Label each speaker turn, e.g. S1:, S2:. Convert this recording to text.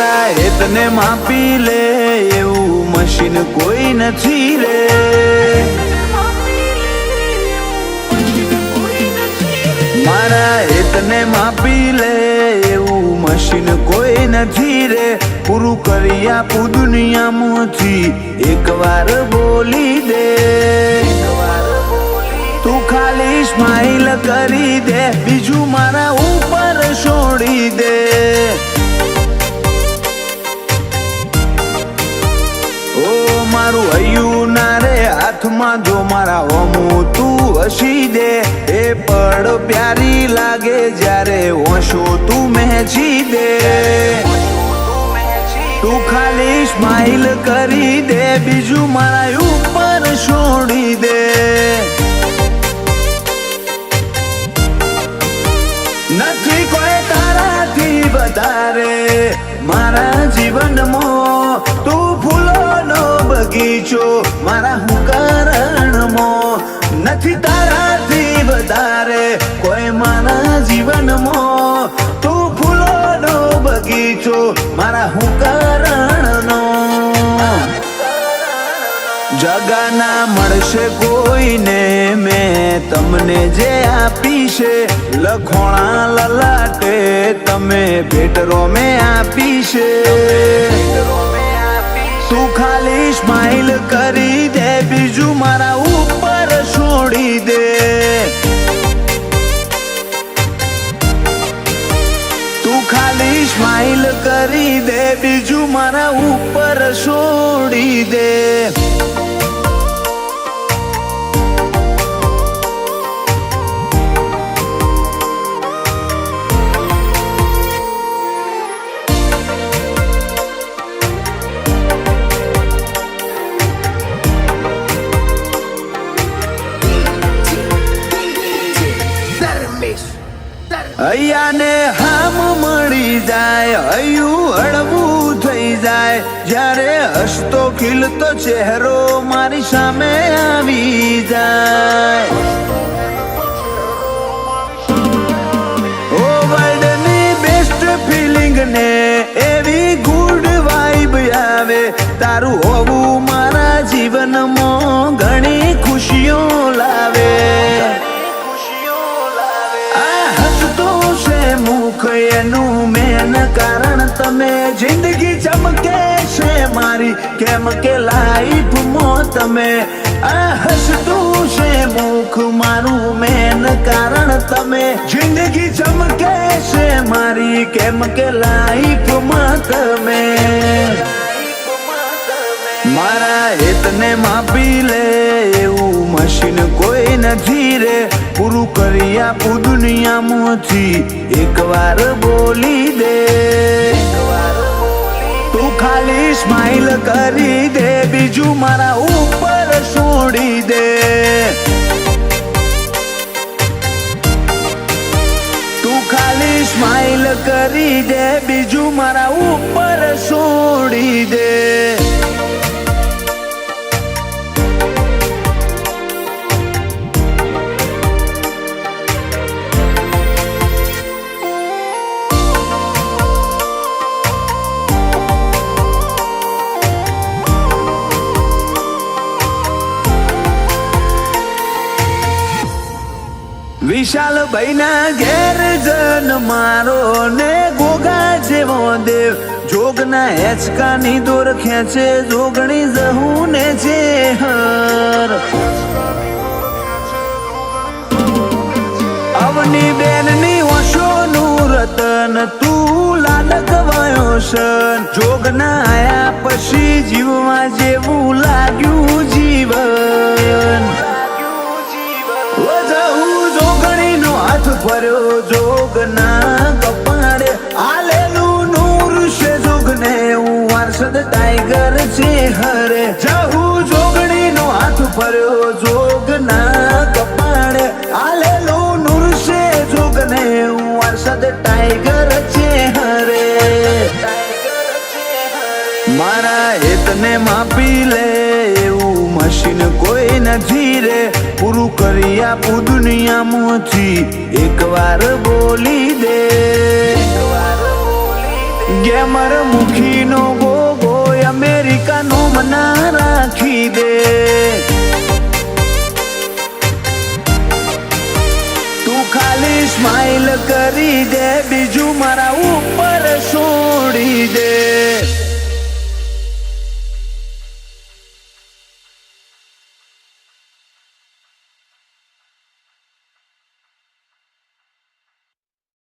S1: હેતને માપી લે, એવું મશીન કોઈ નથી રે મારા હેતને માપી લે, એવું મશીન કોઈ નથી રે. પૂરું કરી આપું દુનિયામાંથી એકવાર બોલી દે. તું ખાલી સ્માઈલ કરી દે, બીજું મારા હાથમાં જો મારા હોમું તું હસી દે, એ પડ પ્યારી લાગે જ્યારે હોશો તું મહેજી દે. તું ખાલી સ્માઈલ કરી દે, બીજું મારા ઉપર છોડી દે. નથી કોઈ તારાથી વધારે મારા જીવનમાં તું ફૂલોનો બગીચો, મારા નથી તારાથી વધારે કોઈ મારા જીવનમાં. તું ફૂલોનો બગીચો મારા હું કરણનો જગાના મળશે કોઈને મેં તમને જે આપી છે લખોણા લલાટે તમે ભેટરો મેં આપી છે તું ખાલી સ્માઈલ કરી મારા ઉપર છોડી દે. હૈયાને હામ મળી જાય અયું હળવું થઈ જાય. જ્યારે હસતો ખીલતો ચહેરો મારી સામે આવી જાય. વાઇબ આવે. તારું હોવું મારા જીવનમાં ઘણી ખુશીઓ લાવે. આ હસતું છે મુખ મેન કારણ તમે જિંદગી ચમકે છે મારી? કેમ કે લાઈફ મો તમે આ હસતું છે મુખ મારું મેન કારણ તમે. જિંદગી ચમકે છે મારી? કેમ કે લાઈફમાં તમે? મારા હેતને માપી લે, એવું મશીન કોઈ નથી રે. પૂરું કરી આપું દુનિયામાંથી એકવાર બોલી દે. તું ખાલી સ્માઈલ કરી દે, બીજું મારા ઉપર છોડી દે. તું ખાલી સ્માઈલ કરી દે, બીજું મારા ઉપર વિશાલ ભાઈના ઘેર જન મારો ને ગોગા જેવો દેવ. જોગના હેચકાની દોર ખેંચે, જોગણી જહું ને છે હર. અવની બેનની ઓશોનું રતન તું લાડક વયો સન જોગના આયા પછી જીવવા જેવું મારા હેતને માપી લે, એવું મશીન કોઈ નથી રે. પૂરું કરી આપું દુનિયામાંથી એક વાર બોલી દે. ગેમર મુખીનો ગોગો અમેરિકાનો મના રાખી દે. તું ખાલી સ્માઇલ કરી દે, બીજું મારા ઉપર